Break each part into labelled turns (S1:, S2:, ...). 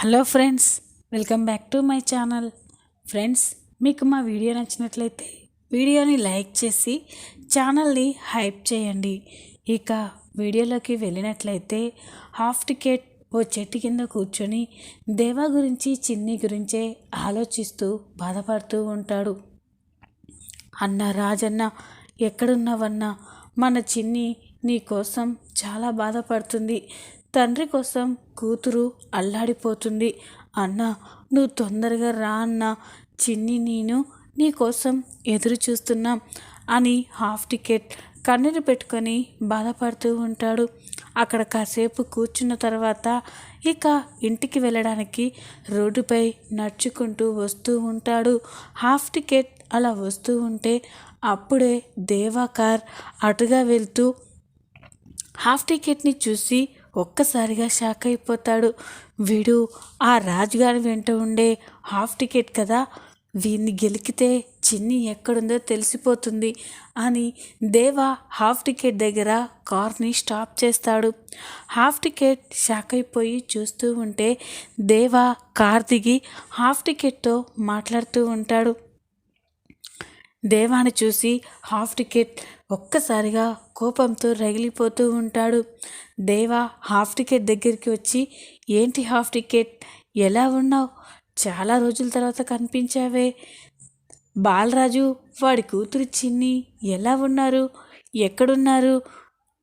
S1: Hello friends welcome back to my channel. Friends మీకు మా video నచ్చినట్లయితే వీడియోని లైక్ చేసి ఛానల్ని హైప్ చేయండి. ఇక వీడియోలోకి వెళ్ళినట్లయితే హాఫ్ టికెట్ ఓ చెట్టు కింద కూర్చొని దేవా గురించి చిన్ని గురించే ఆలోచిస్తూ బాధపడుతూ ఉంటాడు. అన్న రాజన్న ఎక్కడున్నావన్నా? మన చిన్ని నీ కోసం చాలా బాధపడుతుంది. తండ్రి కోసం కూతురు అల్లాడిపోతుంది. అన్న నువ్వు తొందరగా రా అన్న. చిన్ని నేను నీ కోసం ఎదురు చూస్తున్నాం అని హాఫ్ టికెట్ కన్నీరు పెట్టుకొని బాధపడుతూ ఉంటాడు. అక్కడ కాసేపు కూర్చున్న తర్వాత ఇక ఇంటికి వెళ్ళడానికి రోడ్డుపై నడుచుకుంటూ వస్తూ ఉంటాడు. హాఫ్ టికెట్ అలా వస్తూ ఉంటే అప్పుడే దేవా కార్ అటుగా వెళ్తూ హాఫ్ టికెట్ని చూసి ఒక్కసారిగా షాక్ అయిపోతాడు. వీడు ఆ రాజుగారి వెంట ఉండే హాఫ్ టికెట్ కదా? వీడిని గెలికితే చిన్ని ఎక్కడుందో తెలిసిపోతుంది అని దేవా హాఫ్ టికెట్ దగ్గర కార్ని స్టాప్ చేస్తాడు. హాఫ్ టికెట్ షాక్ అయిపోయి చూస్తూ ఉంటే దేవా కార్ దిగి హాఫ్ టికెట్తో మాట్లాడుతూ ఉంటాడు. దేవాని చూసి హాఫ్ టికెట్ ఒక్కసారిగా కోపంతో రగిలిపోతూ ఉంటాడు. దేవా హాఫ్ టికెట్ దగ్గరికి వచ్చి ఏంటి హాఫ్ టికెట్? ఎలా ఉన్నావు? చాలా రోజుల తర్వాత కనిపించావే. బాలరాజు వాడి కూతురు చిన్ని ఎలా ఉన్నారు? ఎక్కడున్నారు?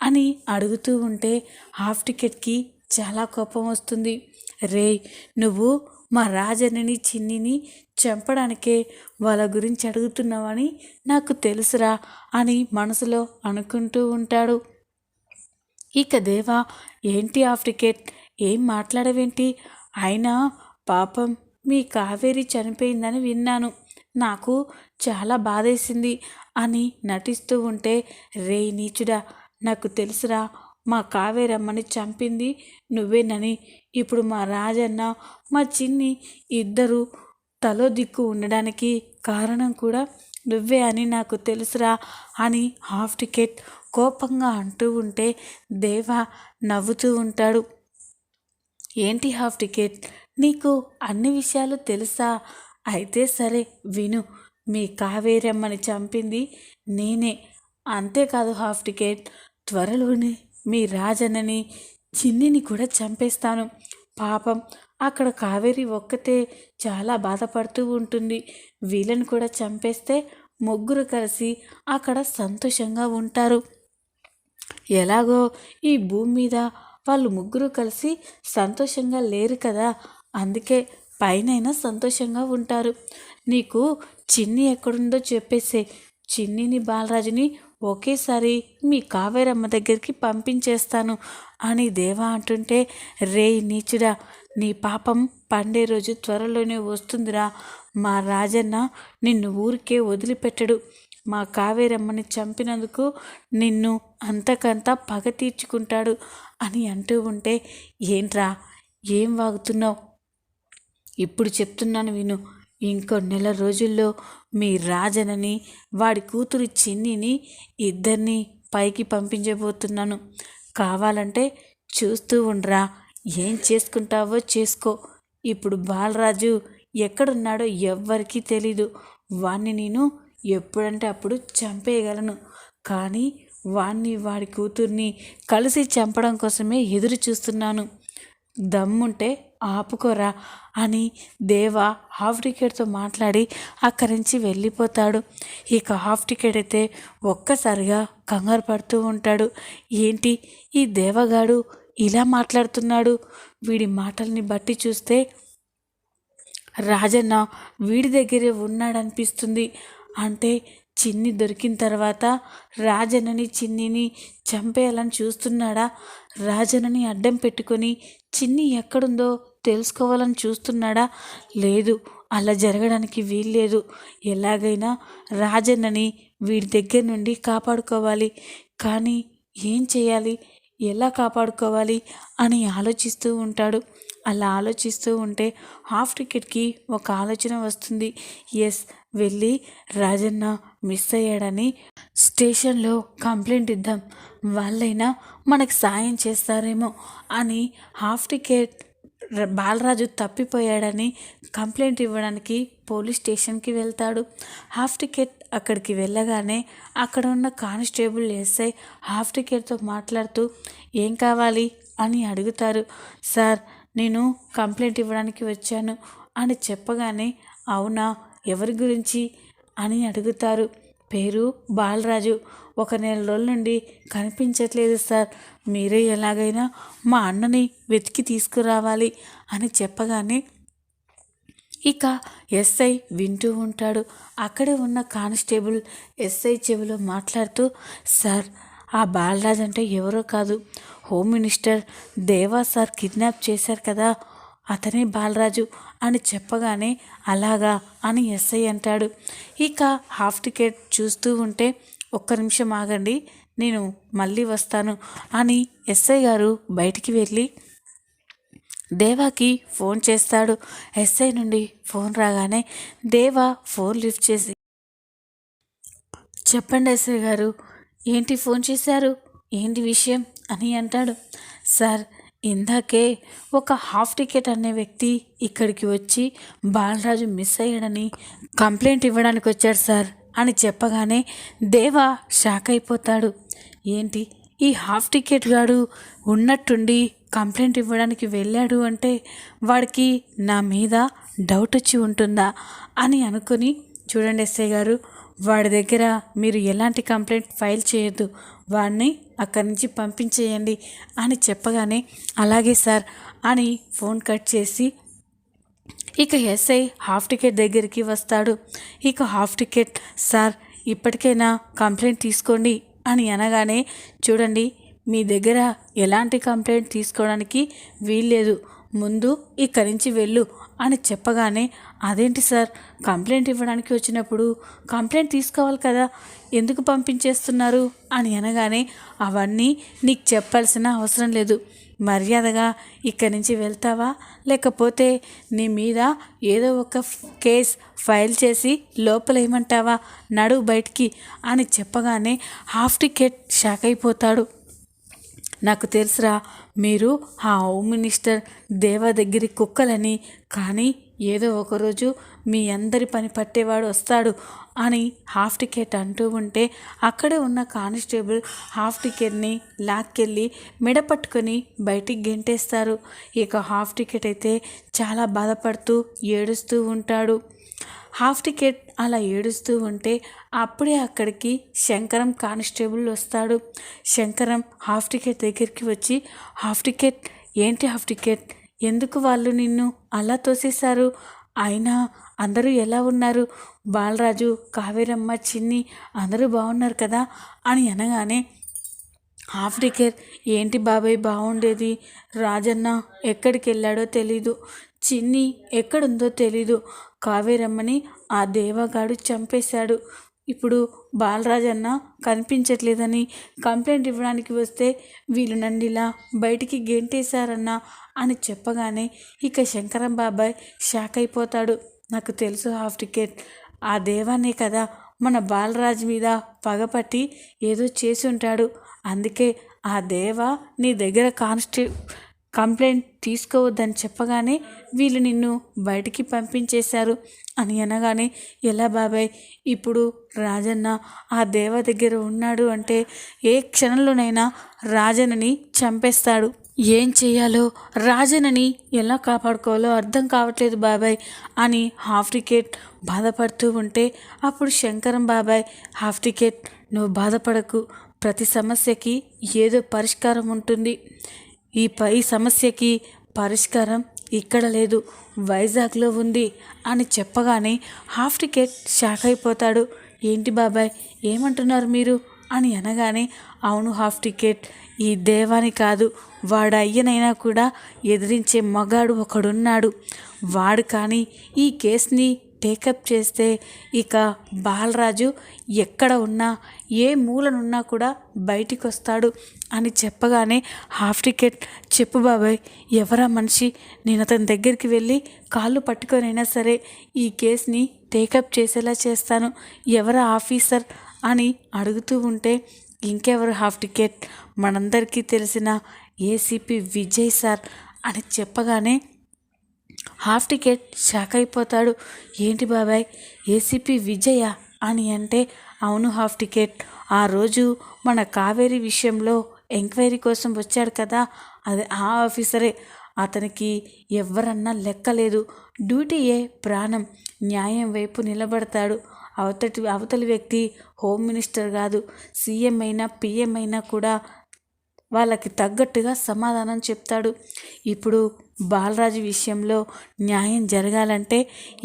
S1: అని అడుగుతూ ఉంటే హాఫ్ టికెట్కి చాలా కోపం వస్తుంది. రే నువ్వు మా రాజన్నని చిన్నిని చంపడానికే వాళ్ళ గురించి అడుగుతున్నావని నాకు తెలుసురా అని మనసులో అనుకుంటూ ఉంటాడు. ఇక దేవా ఏంటి హాఫ్ టికెట్ ఏం మాట్లాడవేంటి? అయినా పాపం మీ కావేరి చనిపోయిందని విన్నాను. నాకు చాలా బాధేసింది అని నటిస్తూ ఉంటే రే నీచుడా నాకు తెలుసురా మా కావేరమ్మని చంపింది నువ్వేనని. ఇప్పుడు మా రాజన్న మా చిన్ని ఇద్దరు తలో దిక్కు ఉండడానికి కారణం కూడా నువ్వే అని నాకు తెలుసురా అని హాఫ్ టికెట్ కోపంగా అంటూ ఉంటే దేవా నవ్వుతూ ఉంటాడు. ఏంటి హాఫ్ టికెట్? నీకు అన్ని విషయాలు తెలుసా? అయితే సరే విను. మీ కావేరమ్మని చంపింది నేనే. అంతేకాదు హాఫ్ టికెట్ త్వరలోనే మీ రాజన్నని చిన్నిని కూడా చంపేస్తాను. పాపం అక్కడ కావేరి ఒక్కతే చాలా బాధపడుతూ ఉంటుంది. వీళ్ళని కూడా చంపేస్తే ముగ్గురు కలిసి అక్కడ సంతోషంగా ఉంటారు. ఎలాగో ఈ భూమి మీద వాళ్ళు ముగ్గురు కలిసి సంతోషంగా లేరు కదా. అందుకే పైనైనా సంతోషంగా ఉంటారు. నీకు చిన్ని ఎక్కడుందో చెప్పేసే. చిన్నిని బాలరాజుని ఒకేసారి మీ కావేరమ్మ దగ్గరికి పంపించేస్తాను అని దేవా అంటుంటే రే నీచుడా నీ పాపం పండే రోజు త్వరలోనే వస్తుందిరా. మా రాజన్న నిన్ను ఊరికే వదిలిపెట్టడు. మా కావేరమ్మని చంపినందుకు నిన్ను అంతకంతా పగ తీర్చుకుంటాడు అని అంటూ ఉంటే ఏంట్రా ఏం వాగుతున్నావు? ఇప్పుడు చెప్తున్నాను విను. ఇంకో నెల రోజుల్లో మీ రాజనని వాడి కూతురు చిన్నిని ఇద్దరిని పైకి పంపించబోతున్నాను. కావాలంటే చూస్తూ ఉండరా. ఏం చేసుకుంటావో చేసుకో. ఇప్పుడు బాలరాజు ఎక్కడున్నాడో ఎవ్వరికీ తెలీదు. వాణ్ణి నేను ఎప్పుడంటే అప్పుడు చంపేయగలను. కానీ వాణ్ణి వాడి కూతుర్ని కలిసి చంపడం కోసమే ఎదురు చూస్తున్నాను దమ్ముంటే ఆపుకోరా అని దేవా హాఫ్ టికెట్తో మాట్లాడి అక్కడి నుంచి వెళ్ళిపోతాడు. ఇక హాఫ్ టికెట్ అయితే ఒక్కసారిగా కంగారు పడుతూ ఉంటాడు. ఏంటి ఈ దేవగాడు ఇలా మాట్లాడుతున్నాడు? వీడి మాటల్ని బట్టి చూస్తే రాజన్న వీడి దగ్గరే ఉన్నాడనిపిస్తుంది. అంటే చిన్ని దొరికిన తర్వాత రాజన్నని చిన్నిని చంపేయాలని చూస్తున్నాడా? రాజన్నని అడ్డం పెట్టుకొని చిన్ని ఎక్కడుందో తెలుసుకోవాలని చూస్తున్నాడా? లేదు. అలా జరగడానికి వీల్లేదు. ఎలాగైనా రాజన్నని వీడి దగ్గర నుండి కాపాడుకోవాలి. కానీ ఏం చేయాలి? ఎలా కాపాడుకోవాలి? అని ఆలోచిస్తూ ఉంటాడు. అలా ఆలోచిస్తూ ఉంటే హాఫ్ టికెట్కి ఒక ఆలోచన వస్తుంది. ఎస్ వెళ్ళి రాజన్న మిస్ అయ్యాడని స్టేషన్లో కంప్లైంట్ ఇద్దాం. వాళ్ళైనా మనకు సాయం చేస్తారేమో అని హాఫ్ టికెట్ బాలరాజు తప్పిపోయాడని కంప్లైంట్ ఇవ్వడానికి పోలీస్ స్టేషన్కి వెళ్తాడు. హాఫ్ టికెట్ అక్కడికి వెళ్ళగానే అక్కడ ఉన్న కానిస్టేబుల్ ఎస్ఐ హాఫ్ టికెట్తో మాట్లాడుతూ ఏం కావాలి? అని అడుగుతారు. సార్ నేను కంప్లైంట్ ఇవ్వడానికి వచ్చాను అని చెప్పగానే అవునా? ఎవరి గురించి? అని అడుగుతారు. పేరు బాలరాజు. ఒక నెల రోజుల నుండి కనిపించట్లేదు సార్. మీరే ఎలాగైనా మా అన్నని వెతికి తీసుకురావాలి అని చెప్పగానే ఇక ఎస్ఐ వింటూ ఉంటాడు. అక్కడే ఉన్న కానిస్టేబుల్ ఎస్ఐ చెవిలో మాట్లాడుతూ సార్ ఆ బాలరాజ్ అంటే ఎవరో కాదు. Home minister Deva sir kidnap చేశారు కదా. అతనే బాలరాజు అని చెప్పగానే అలాగా అని ఎస్ఐ అంటాడు. ఇక హాఫ్ టికెట్ చూస్తూ ఉంటే ఒక్క నిమిషం ఆగండి నేను మళ్ళీ వస్తాను అని ఎస్ఐ గారు బయటికి వెళ్ళి దేవాకి ఫోన్ చేస్తాడు. ఎస్ఐ నుండి ఫోన్ రాగానే దేవా ఫోన్ లిఫ్ట్ చేసి చెప్పండి ఎస్ఐ గారు ఏంటి ఫోన్ చేశారు? ఏంటి విషయం? అని అంటాడు. సార్ ఇందాకే ఒక హాఫ్ టికెట్ అనే వ్యక్తి ఇక్కడికి వచ్చి బాలరాజు మిస్ అయ్యాడని కంప్లైంట్ ఇవ్వడానికి వచ్చాడు సార్ అని చెప్పగానే దేవా షాక్ అయిపోతాడు. ఏంటి? ఈ హాఫ్ టికెట్ గాడు ఉన్నట్టుండి కంప్లైంట్ ఇవ్వడానికి వెళ్ళాడు అంటే వాడికి నా మీద డౌట్ వచ్చి ఉంటుందా? అని అనుకుని చూడండి ఎస్ఐ గారు వాడి దగ్గర మీరు ఎలాంటి కంప్లైంట్ ఫైల్ చేయొద్దు. వాడిని అక్కడి నుంచి పంపించేయండి అని చెప్పగానే అలాగే సార్ అని ఫోన్ కట్ చేసి ఇక ఎస్ఐ హాఫ్ టికెట్ దగ్గరికి వస్తాడు. ఇక హాఫ్ టికెట్ సార్ ఇప్పటికైనా కంప్లైంట్ తీసుకోండి అని అనగానే చూడండి మీ దగ్గర ఎలాంటి కంప్లైంట్ తీసుకోవడానికి వీల్లేదు. ముందు ఇక్కడి నుంచి వెళ్ళు అని చెప్పగానే అదేంటి సార్? కంప్లైంట్ ఇవ్వడానికి వచ్చినప్పుడు కంప్లైంట్ తీసుకోవాలి కదా ఎందుకు పంపించేస్తున్నారు? అని అనగానే అవన్నీ నీకు చెప్పాల్సిన అవసరం లేదు. మర్యాదగా ఇక్కడి నుంచి వెళ్తావా? లేకపోతే నీ మీద ఏదో ఒక కేస్ ఫైల్ చేసి లోపల ఏమంటావా నడు బయటికి అని చెప్పగానే హాఫ్ టికెట్ షాక్ అయిపోతాడు. నాకు తెలుసురా మీరు ఆ హోమ్ మినిస్టర్ దేవా దగ్గరి కుక్కలని కానీ ఏదో ఒకరోజు మీ అందరి పని పట్టేవాడు వస్తాడు అని హాఫ్ టికెట్ అంటూ ఉంటే అక్కడే ఉన్న కానిస్టేబుల్ హాఫ్ టికెట్ని లాక్కెళ్ళి మెడ పట్టుకొని బయటికి గెంటేస్తారు. ఇక హాఫ్ టికెట్ అయితే చాలా బాధపడుతూ ఏడుస్తూ ఉంటాడు. హాఫ్ టికెట్ అలా ఏడుస్తూ ఉంటే అప్పుడే అక్కడికి శంకరం కానిస్టేబుల్ వస్తాడు. శంకరం హాఫ్ టికెట్ దగ్గరికి వచ్చి హాఫ్ టికెట్? ఏంటి హాఫ్ టికెట్? ఎందుకు వాళ్ళు నిన్ను అలా తోసేశారు? అయినా అందరూ ఎలా ఉన్నారు? బాలరాజు కావేరమ్మ చిన్ని అందరూ బాగున్నారు కదా? అని అనగానే హాఫ్ టికెట్ ఏంటి బాబాయ్ బాగుండేది రాజన్న ఎక్కడికి వెళ్ళాడో తెలీదు. చిన్ని ఎక్కడుందో తెలీదు. కావేరమ్మని ఆ దేవగాడు చంపేశాడు. ఇప్పుడు బాలరాజన్న కనిపించట్లేదని కంప్లైంట్ ఇవ్వడానికి వస్తే వీళ్ళు నన్ను ఇలా బయటికి గెంటేశారన్న అని చెప్పగానే ఇక శంకరం బాబాయ్ షాక్ అయిపోతాడు నాకు తెలుసు హాఫ్ టికెట్. ఆ దేవానే కదా మన బాలరాజ్ మీద పగపట్టి ఏదో చేసి ఉంటాడు అందుకే ఆ దేవ నీ దగ్గర కాన్స్టి కంప్లైంట్ తీసుకోవద్దని చెప్పగానే వీళ్ళు నిన్ను బయటికి పంపించేశారు అని అనగానే ఎలా బాబాయ్? ఇప్పుడు రాజన్న ఆ దేవ దగ్గర ఉన్నాడు అంటే ఏ క్షణంలోనైనా రాజన్నని చంపేస్తాడు. ఏం చేయాలో రాజనని ఎలా కాపాడుకోవాలో అర్థం కావట్లేదు బాబాయ్ అని హాఫ్ టికెట్ బాధపడుతూ ఉంటే అప్పుడు శంకరం బాబాయ్ హాఫ్ టికెట్ నువ్వు బాధపడకు. ప్రతి సమస్యకి ఏదో పరిష్కారం ఉంటుంది. ఈ పై సమస్యకి పరిష్కారం ఇక్కడ లేదు వైజాగ్లో ఉంది అని చెప్పగానే హాఫ్ టికెట్ షాక్ అయిపోతాడు. ఏంటి బాబాయ్ ఏమంటున్నారు మీరు? అని అనగానే అవును హాఫ్ టికెట్ ఈ దేవాని కాదు వాడు అయ్యనైనా కూడా ఎదిరించే మగాడు ఒకడున్నాడు. వాడు కానీ ఈ కేసుని టేకప్ చేస్తే ఇక బాలరాజు ఎక్కడ ఉన్నా ఏ మూలనున్నా కూడా బయటికి వస్తాడు అని చెప్పగానే హాఫ్ టికెట్ చెప్పు బాబాయ్ ఎవరా మనిషి? నేను అతని దగ్గరికి వెళ్ళి కాళ్ళు పట్టుకొనైనా సరే ఈ కేసుని టేకప్ చేసేలా చేస్తాను. ఎవరా ఆఫీసర్ అని అడుగుతూ ఉంటే ఇంకెవరు హాఫ్ టికెట్ మనందరికీ తెలిసిన ఏసీపీ విజయ్ సార్ అని చెప్పగానే హాఫ్ టికెట్ షాక్ అయిపోతాడు. ఏంటి బాబాయ్ ఏసీపీ విజయ? అని అంటే అవును హాఫ్ టికెట్. ఆ రోజు మన కావేరి విషయంలో ఎంక్వైరీ కోసం వచ్చాడు కదా అది ఆ ఆఫీసరే. అతనికి ఎవరన్నా లెక్కలేదు. డ్యూటీయే ప్రాణం. న్యాయం వైపు నిలబడతాడు. అవతటి అవతలి వ్యక్తి హోమ్ మినిస్టర్ కాదు సీఎం అయినా పిఎం అయినా కూడా వాళ్ళకి తగ్గట్టుగా సమాధానం చెప్తాడు. ఇప్పుడు బాలరాజు విషయంలో న్యాయం జరగాలంటే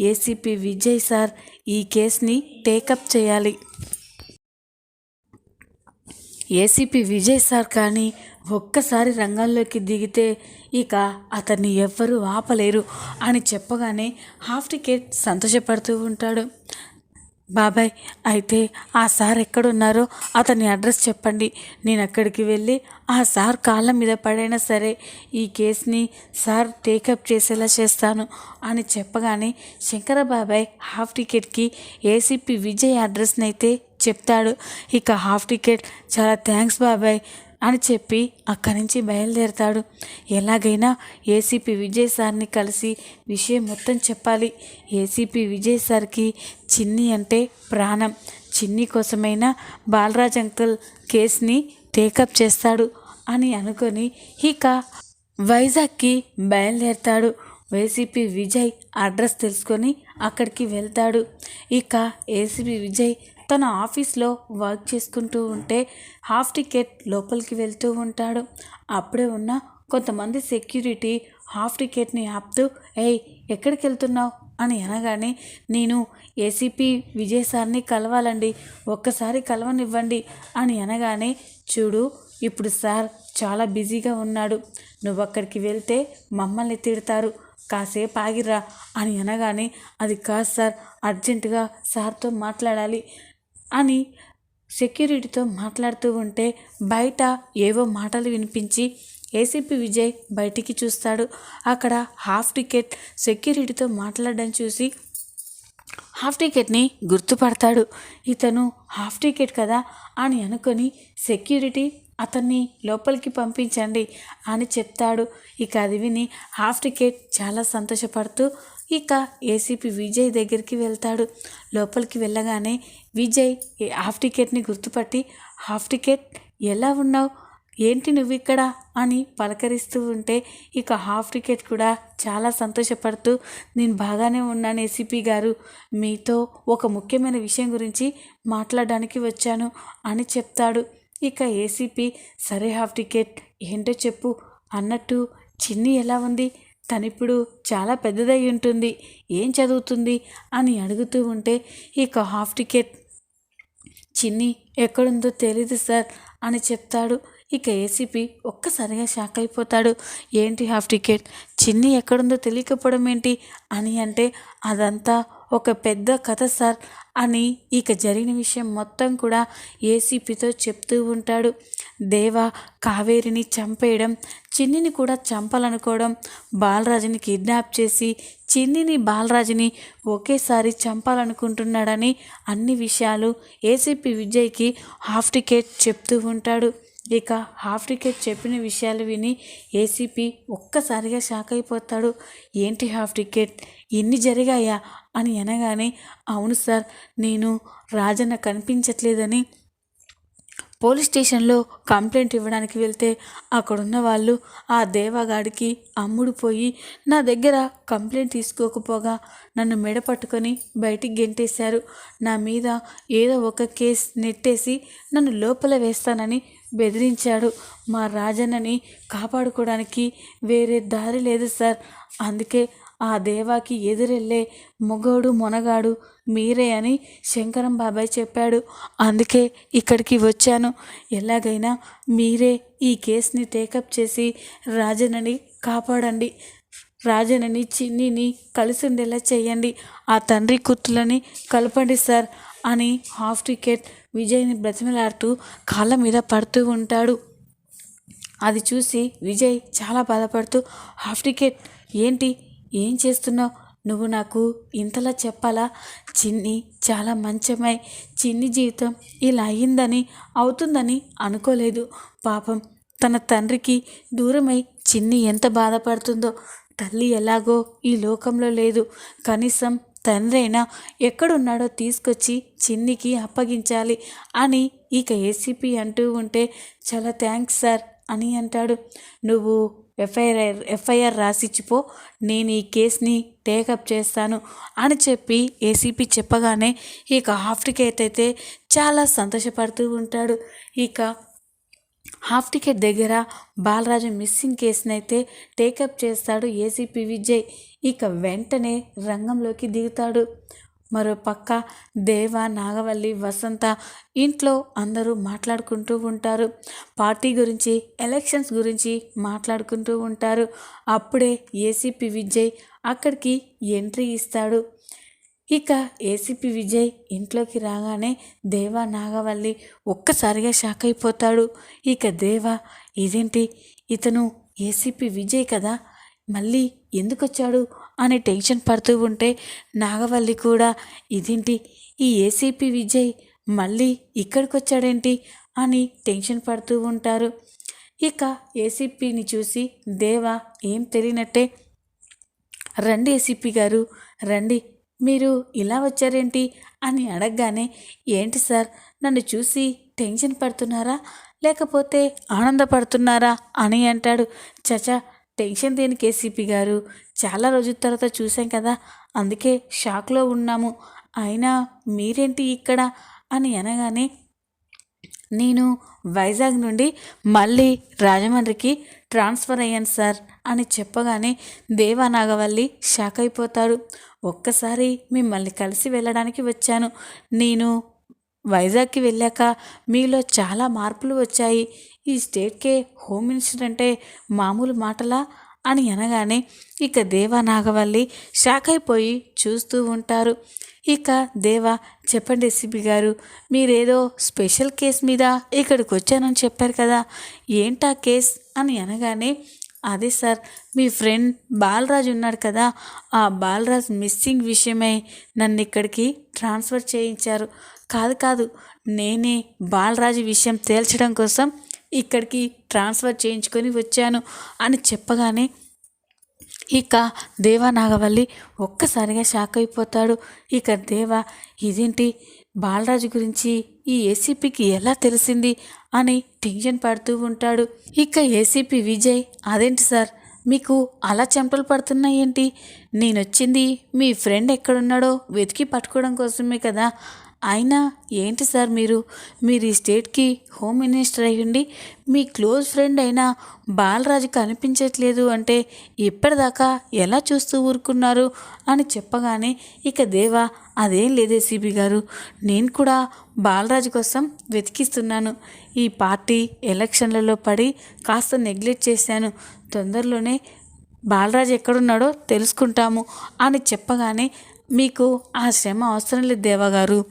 S1: ఏసీపీ విజయ్ సార్ ఈ కేసుని టేకప్ చేయాలి. ఏసీపీ విజయ్ సార్ కానీ ఒక్కసారి రంగంలోకి దిగితే ఇక అతన్ని ఎవ్వరూ ఆపలేరు అని చెప్పగానే హాఫ్ టికెట్ సంతోషపడుతూ ఉంటాడు. బాబాయ్ అయితే ఆ సార్ ఎక్కడున్నారో అతని అడ్రస్ చెప్పండి. నేను అక్కడికి వెళ్ళి ఆ సార్ కాళ్ళ మీద పడైనా సరే ఈ కేసుని సార్ టేకప్ చేసేలా చేస్తాను అని చెప్పగానే శంకర బాబాయ్ హాఫ్ టికెట్కి ఏసీపీ విజయ్ అడ్రస్ని అయితే చెప్తాడు. ఇక హాఫ్ టికెట్ చాలా థ్యాంక్స్ బాబాయ్. అని చెప్పి అక్కడి నుంచి బయలుదేరతాడు. ఎలాగైనా ఏసీపీ విజయ్ సార్ని కలిసి విషయం మొత్తం చెప్పాలి. ఏసీపీ విజయ్ సార్కి చిన్ని అంటే ప్రాణం. చిన్ని కోసమైనా బాలరాజ్ అంకుల్ కేసుని టేకప్ చేస్తాడు అని అనుకొని ఇక వైజాగ్కి బయలుదేరతాడు. ఏసీపీ విజయ్ అడ్రస్ తెలుసుకొని అక్కడికి వెళ్తాడు. ఇక ఏసీపీ విజయ్ తన ఆఫీస్లో వర్క్ చేసుకుంటూ ఉంటే హాఫ్ టికెట్ లోపలికి వెళ్తూ ఉంటాడు. అప్పుడే ఉన్న కొంతమంది సెక్యూరిటీ హాఫ్ టికెట్ని ఆపుతూ ఏయ్ ఎక్కడికి వెళ్తున్నావు? అని అనగానే నేను ఏసీపీ విజయ్ సార్ని కలవాలండి. ఒక్కసారి కలవనివ్వండి. అని అనగానే చూడు ఇప్పుడు సార్ చాలా బిజీగా ఉన్నాడు. నువ్వు అక్కడికి వెళ్తే మమ్మల్ని తిడతారు. కాసేపు ఆగిరా అని అనగానే అది కాదు సార్ అర్జెంటుగా సార్తో మాట్లాడాలి. అని సెక్యూరిటీతో మాట్లాడుతూ ఉంటే బయట ఏవో మాటలు వినిపించి ఏసీపీ విజయ్ బయటికి చూస్తాడు. అక్కడ హాఫ్ టికెట్ సెక్యూరిటీతో మాట్లాడడం చూసి హాఫ్ టికెట్ని గుర్తుపడతాడు. ఇతను హాఫ్ టికెట్ కదా అని అనుకొని సెక్యూరిటీ అతన్ని లోపలికి పంపించండి అని చెప్తాడు. ఇక అది విని హాఫ్ టికెట్ చాలా సంతోషపడుతూ ఇక ఏసీపీ విజయ్ దగ్గరికి వెళ్తాడు. లోపలికి వెళ్ళగానే విజయ్ హాఫ్ టికెట్ని గుర్తుపట్టి హాఫ్ టికెట్ ఎలా ఉన్నావు? ఏంటి నువ్వు ఇక్కడ? అని పలకరిస్తూ ఉంటే ఇక హాఫ్ టికెట్ కూడా చాలా సంతోషపడుతూ నేను బాగానే ఉన్నాను ఏసీపీ గారు. మీతో ఒక ముఖ్యమైన విషయం గురించి మాట్లాడడానికి వచ్చాను అని చెప్తాడు. ఇక ఏసీపీ సరే హాఫ్ టికెట్ ఏంటో చెప్పు. అన్నట్టు చిన్ని ఎలా ఉంది? తనిప్పుడు చాలా పెద్దదై ఉంటుంది. ఏం చదువుతుంది? అని అడుగుతూ ఉంటే ఇక హాఫ్ టికెట్. చిన్ని ఎక్కడుందో తెలీదు సార్ అని చెప్తాడు. ఇక ఏసీపీ ఒక్కసారిగా షాక్ అయిపోతాడు. ఏంటి హాఫ్ టికెట్? చిన్ని ఎక్కడుందో తెలియకపోవడం ఏంటి? అని అంటే అదంతా ఒక పెద్ద కథ సార్ అని ఇక జరిగిన విషయం మొత్తం కూడా ఏసీపీతో చెప్తూ ఉంటాడు. దేవ కావేరిని చంపేయడం చిన్నిని కూడా చంపాలనుకోవడం బాలరాజుని కిడ్నాప్ చేసి చిన్నిని బాలరాజుని ఒకేసారి చంపాలనుకుంటున్నాడని అన్ని విషయాలు ఏసీపీ విజయ్కి హాఫ్ టికెట్ చెప్తూ ఉంటాడు. ఇక హాఫ్ టికెట్ చెప్పిన విషయాలు విని ఏసీపీ ఒక్కసారిగా షాక్ అయిపోతాడు. ఏంటి హాఫ్ టికెట్? ఎన్ని జరిగాయా? అని అనగానే అవును సార్ నేను రాజన్న కనిపించట్లేదని పోలీస్ స్టేషన్లో కంప్లైంట్ ఇవ్వడానికి వెళ్తే అక్కడున్న వాళ్ళు ఆ దేవాగాడికి అమ్ముడు పోయి నా దగ్గర కంప్లైంట్ తీసుకోకపోగా నన్ను మెడ పట్టుకొని బయటికి గెంటేశారు. నా మీద ఏదో ఒక కేసు నెట్టేసి నన్ను లోపల వేస్తానని బెదిరించాడు. మా రాజన్నని కాపాడుకోవడానికి వేరే దారి లేదు సార్. అందుకే ఆ దేవాకి ఎదురెళ్ళే మొగోడు మొనగాడు మీరే అని శంకరం బాబాయ్ చెప్పాడు. అందుకే ఇక్కడికి వచ్చాను. ఎలాగైనా మీరే ఈ కేసుని టేకప్ చేసి రాజనని కాపాడండి. రాజనని చిన్నిని కలిసి ఉండేలా చేయండి. ఆ తండ్రి కూతులని కలపండి సార్ అని హాఫ్ టికెట్ విజయ్ని బ్రతిమలాడుతూ కాళ్ళ మీద పడుతూ ఉంటాడు. అది చూసి విజయ్ చాలా బాధపడుతూ హాఫ్ టికెట్ ఏంటి? ఏం చేస్తున్నావు? నువ్వు నాకు ఇంతలా చెప్పాలా? చిన్ని చాలా మంచమై చిన్ని జీవితం ఇలా అయిందని అవుతుందని అనుకోలేదు. పాపం తన తండ్రికి దూరమై చిన్ని ఎంత బాధపడుతుందో తల్లి ఎలాగో ఈ లోకంలో లేదు. కనీసం తండ్రి అయినా ఎక్కడున్నాడో తీసుకొచ్చి చిన్నికి అప్పగించాలి అని ఇక ఏసీపీ అంటూ ఉంటే చాలా థ్యాంక్స్ సార్ అని అంటాడు. నువ్వు ఎఫ్ఐఆర్ ఎఫ్ఐఆర్ రాసిచ్చిపో నేను ఈ కేసుని టేకప్ చేస్తాను అని చెప్పి ఏసీపీ చెప్పగానే ఇక హాఫ్ టికెట్ అయితే చాలా సంతోషపడుతూ ఉంటాడు. ఇక హాఫ్ టికెట్ దగ్గర బాలరాజు మిస్సింగ్ కేసునైతే టేకప్ చేస్తాడు ఏసీపీ విజయ్. ఇక వెంటనే రంగంలోకి దిగుతాడు. మరో పక్క దేవ నాగవల్లి వసంత ఇంట్లో అందరూ మాట్లాడుకుంటూ ఉంటారు. పార్టీ గురించి ఎలక్షన్స్ గురించి మాట్లాడుకుంటూ ఉంటారు. అప్పుడే ఏసీపీ విజయ్ అక్కడికి ఎంట్రీ ఇస్తాడు. ఇక ఏసీపీ విజయ్ ఇంట్లోకి రాగానే దేవా నాగవల్లి ఒక్కసారిగా షాక్ అయిపోతాడు. ఇక దేవా ఇదేంటి? ఇతను ఏసీపీ విజయ్ కదా? మళ్ళీ ఎందుకు వచ్చాడు అని టెన్షన్ పడుతూ ఉంటే నాగవల్లి కూడా ఇదేంటి? ఈ ఏసీపీ విజయ్ మళ్ళీ ఇక్కడికి వచ్చాడేంటి అని టెన్షన్ పడుతూ ఉంటారు. ఇక ఏసీపీని చూసి దేవా ఏం తెలియనట్టే. రండి ఏసీపీ గారు రండి. మీరు ఇలా వచ్చారేంటి? అని అడగగానే ఏంటి సార్ నన్ను చూసి టెన్షన్ పడుతున్నారా? లేకపోతే ఆనందపడుతున్నారా? అని అంటాడు. చచా టెన్షన్ దేని కేసీపీ గారు. చాలా రోజుల తర్వాత చూసాం కదా అందుకే షాక్లో ఉన్నాము. అయినా మీరేంటి ఇక్కడ? అని అనగానే నేను వైజాగ్ నుండి మళ్ళీ రాజమండ్రికి ట్రాన్స్ఫర్ అయ్యాను సార్ అని చెప్పగానే దేవా నాగవల్లి షాక్ అయిపోతారు. ఒక్కసారి మిమ్మల్ని కలిసి వెళ్ళడానికి వచ్చాను. నేను వైజాగ్కి వెళ్ళాక మీలో చాలా మార్పులు వచ్చాయి. ఈ స్టేట్కే హోమ్ మినిస్టర్ అంటే మామూలు మాటలా? అని అనగానే ఇక దేవా నాగవల్లి షాక్ అయిపోయి చూస్తూ ఉంటారు. ఇక దేవా చెప్పండి ఎస్సీబీ గారు మీరేదో స్పెషల్ కేస్ మీద ఇక్కడికి వచ్చానని చెప్పారు కదా ఏంటా కేస్? అని అనగానే అదే సార్ మీ ఫ్రెండ్ బాలరాజ్ ఉన్నాడు కదా ఆ బాలరాజ్ మిస్సింగ్ విషయమై నన్ను ఇక్కడికి ట్రాన్స్ఫర్ చేయించారు. కాదు కాదు నేనే బాలరాజు విషయం తేల్చడం కోసం ఇక్కడికి ట్రాన్స్ఫర్ చేయించుకొని వచ్చాను అని చెప్పగానే ఇక దేవా నాగవల్లి ఒక్కసారిగా షాక్ అయిపోతాడు. ఇక దేవా ఇదేంటి? బాలరాజు గురించి ఈ ఏసీపీకి ఎలా తెలిసింది అని టెన్షన్ పడుతూ ఉంటాడు. ఇక ఏసీపీ విజయ్ అదేంటి సార్? మీకు అలా చెంపలు పడుతున్నాయేంటి నేనొచ్చింది మీ ఫ్రెండ్ ఎక్కడున్నాడో వెతికి పట్టుకోవడం కోసమే కదా అయినా ఏంటి సార్ మీరు? మీరు ఈ స్టేట్కి హోమ్ మినిస్టర్ అయ్యండి మీ క్లోజ్ ఫ్రెండ్ అయినా బాలరాజు కనిపించట్లేదు అంటే ఇప్పటిదాకా ఎలా చూస్తూ ఊరుకున్నారు? అని చెప్పగానే ఇక దేవా అదేం లేదే సిబి గారు. నేను కూడా బాలరాజు కోసం వెతికిస్తున్నాను. ఈ పార్టీ ఎలక్షన్లలో పడి కాస్త నెగ్లెక్ట్ చేశాను. తొందరలోనే బాలరాజు ఎక్కడున్నాడో తెలుసుకుంటాము అని చెప్పగానే మీకు ఆ శ్రమ అవసరం లేదు దేవగారు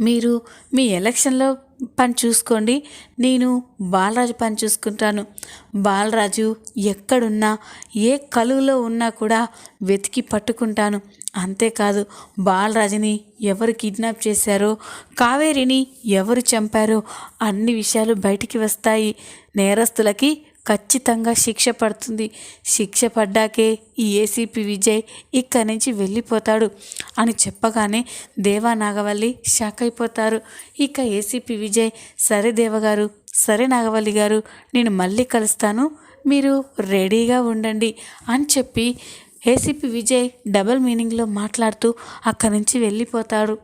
S1: మీరు మీ ఎలక్షన్లో పని చూసుకోండి. నేను బాలరాజు పని చూసుకుంటాను. బాలరాజు ఎక్కడున్నా ఏ కలువులో ఉన్నా కూడా వెతికి పట్టుకుంటాను. అంతేకాదు బాలరాజుని ఎవరు కిడ్నాప్ చేశారో కావేరిని ఎవరు చంపారో అన్ని విషయాలు బయటికి వస్తాయి. నేరస్తులకి ఖచ్చితంగా శిక్ష పడుతుంది. శిక్ష పడ్డాకే ఈ ఏసీపీ విజయ్ ఇక్కడి నుంచి వెళ్ళిపోతాడు అని చెప్పగానే దేవా నాగవల్లి షాక్ అయిపోతారు. ఇక ఏసీపీ విజయ్ సరే దేవగారు సరే నాగవల్లి గారు నేను మళ్ళీ కలుస్తాను. మీరు రెడీగా ఉండండి అని చెప్పి ఏసీపీ విజయ్ డబల్ మీనింగ్లో మాట్లాడుతూ అక్కడి నుంచి వెళ్ళిపోతాడు.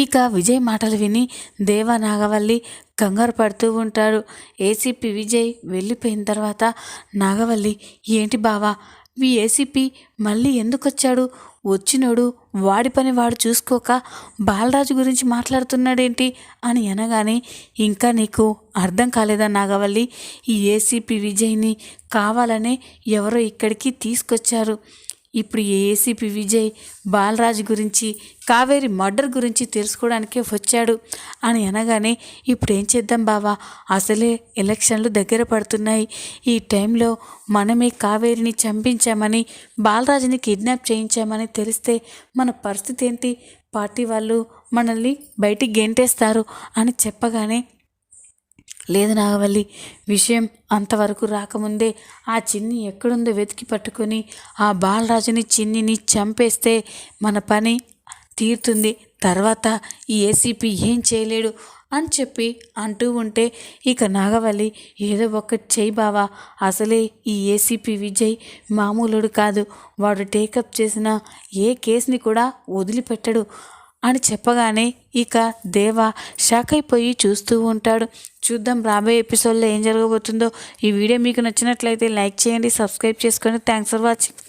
S1: ఇక విజయ్ మాటలు విని దేవా నాగవల్లి కంగారు పడుతూ ఉంటాడు. ఏసీపీ విజయ్ వెళ్ళిపోయిన తర్వాత నాగవల్లి ఏంటి బావా మీ ఏసీపీ మళ్ళీ ఎందుకు వచ్చాడు వచ్చినోడు వాడి పని వాడు చూసుకోక బాలరాజు గురించి మాట్లాడుతున్నాడేంటి? అని అనగానే ఇంకా నీకు అర్థం కాలేదా నాగవల్లి? ఈ ఏసీపీ విజయ్ని కావాలనే ఎవరో ఇక్కడికి తీసుకొచ్చారు. ఇప్పుడు ఏసీపీ విజయ్ బాలరాజు గురించి కావేరి మర్డర్ గురించి తెలుసుకోవడానికే వచ్చాడు అని అనగానే ఇప్పుడు ఏం చేద్దాం బావా? అసలే ఎలక్షన్లు దగ్గర పడుతున్నాయి. ఈ టైంలో మనమే కావేరిని చంపించామని బాలరాజుని కిడ్నాప్ చేయించామని తెలిస్తే మన పరిస్థితి ఏంటి? పార్టీ వాళ్ళు మనల్ని బయటికి గెంటేస్తారు అని చెప్పగానే లేదు నాగవల్లి విషయం అంతవరకు రాకముందే ఆ చిన్ని ఎక్కడుందో వెతికి పట్టుకొని ఆ బాలరాజుని చిన్నిని చంపేస్తే మన పని తీరుతుంది. తర్వాత ఈ ఏసీపీ ఏం చేయలేడు అని చెప్పి అంటూ ఉంటే ఇక నాగవల్లి ఏదో ఒక్కటి చేయి బావా అసలే ఈ ఏసీపీ విజయ్ మామూలుడు కాదు. వాడు టేకప్ చేసిన ఏ కేసుని కూడా వదిలిపెట్టడు. అని చెప్పగానే ఇక దేవ షాక్ అయిపోయి చూస్తూ ఉంటాడు. చూద్దాం రాబోయే ఎపిసోడ్లో ఏం జరగబోతుందో. ఈ వీడియో మీకు నచ్చినట్లయితే లైక్ చేయండి సబ్స్క్రైబ్ చేసుకోండి థ్యాంక్స్ ఫర్ వాచింగ్.